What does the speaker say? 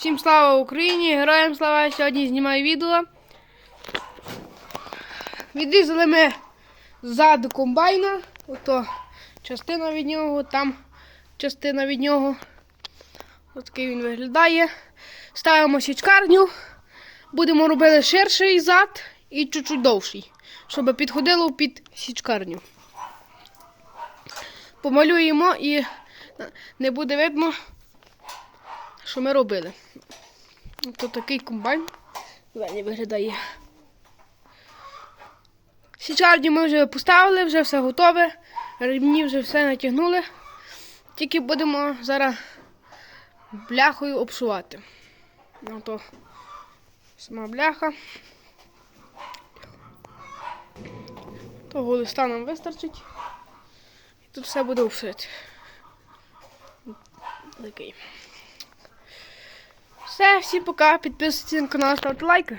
Всім слава Україні! Героям слава! Сьогодні знімаю відео. Відрізали ми ззаду комбайна. Ото частина від нього, там частина від нього. Ось такий він виглядає. Ставимо січкарню. Будемо робити ширший зад і чуть-чуть довший, щоб підходило під січкарню. Помалюємо і не буде видно, що ми робили. Тут такий комбайн. Далі виглядає. Січарді ми вже поставили, вже все готове. Ремні вже все натягнули. Тільки будемо зараз бляхою обшувати. Ото сама бляха. Того листа нам вистачить. І тут все буде обшити. Такий. Все, всім пока. Підписуйтесь на канал, ставте лайки.